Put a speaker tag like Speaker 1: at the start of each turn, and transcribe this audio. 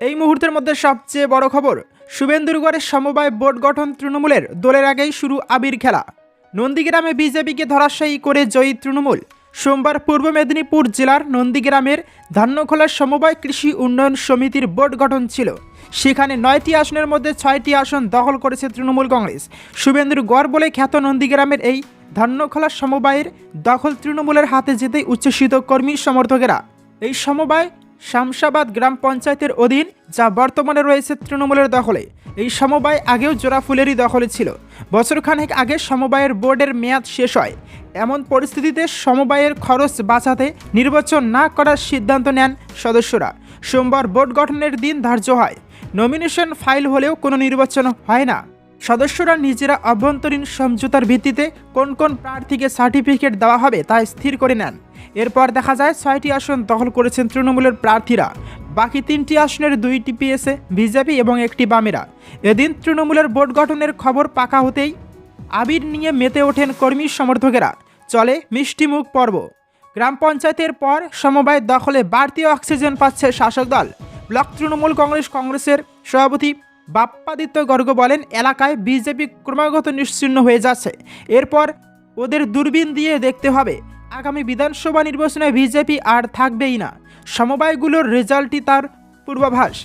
Speaker 1: এই মুহূর্তের মধ্যে সবচেয়ে বড় খবর, শুভেন্দুরগড়ের সমবায় বোর্ড গঠন তৃণমূলের দলের আগেই শুরু আবির খেলা। নন্দীগ্রামে বিজেপিকে ধরাশায়ী করে জয়ী তৃণমূল। সোমবার পূর্ব মেদিনীপুর জেলার নন্দীগ্রামের ধান্যখোলার সমবায় কৃষি উন্নয়ন সমিতির বোর্ড গঠন ছিল। সেখানে নয়টি আসনের মধ্যে ছয়টি আসন দখল করেছে তৃণমূল কংগ্রেস। শুভেন্দুর গড় বলে খ্যাত নন্দীগ্রামের এই ধান্যখোলা সমবায়ের দখল তৃণমূলের হাতে যেতে উচ্ছ্বসিত কর্মী সমর্থকেরা। এই সমবায় শামশাবাদ গ্রাম পঞ্চায়েতের অধীন, যা বর্তমানে রয়েছে তৃণমূলের দখলে। এই সমবায় আগেও জোড়াফুলেরই দখলে ছিল। বছরখানেক আগে সমবায়ের বোর্ডের মেয়াদ শেষ হয়। এমন পরিস্থিতিতে সমবায়ের খরচ বাঁচাতে নির্বাচন না করার সিদ্ধান্ত নেন সদস্যরা। সোমবার বোর্ড গঠনের দিন ধার্য হয়। নমিনেশন ফাইল হলেও কোনো নির্বাচন হয় না। সদস্যরা নিজেরা অভ্যন্তরীণ সমঝোতার ভিত্তিতে কোন কোন প্রার্থীকে সার্টিফিকেট দেওয়া হবে তা স্থির করে নেন। এরপর দেখা যায় ছয়টি আসন দখল করেছেন তৃণমূলের প্রার্থীরা। বাকি তিনটি আসনের দুইটি পিএসএ, বিজেপি এবং একটি বামেরা। এদিন তৃণমূলের বোর্ড গঠনের খবর পাকা হতেই আবির নিয়ে মেতে ওঠেন কর্মী সমর্থকেরা। চলে মিষ্টিমুখ পর্ব। গ্রাম পঞ্চায়েতের পর সমবায় দখলে বাড়তি অক্সিজেন পাচ্ছে শাসক দল। ব্লক তৃণমূল কংগ্রেস কংগ্রেসের সভাপতি বাপ্পাদিত্য গর্গ বলেন, এলাকায় বিজেপি ক্রমাগত নিশ্চিহ্ন হয়ে যাচ্ছে। এরপর ওদের দূরবীন দিয়ে দেখতে হবে, আগামী বিধানসভা নির্বাচনে বিজেপি আর থাকবেই না। সমবায়গুলোর রেজাল্টই তার পূর্বাভাস।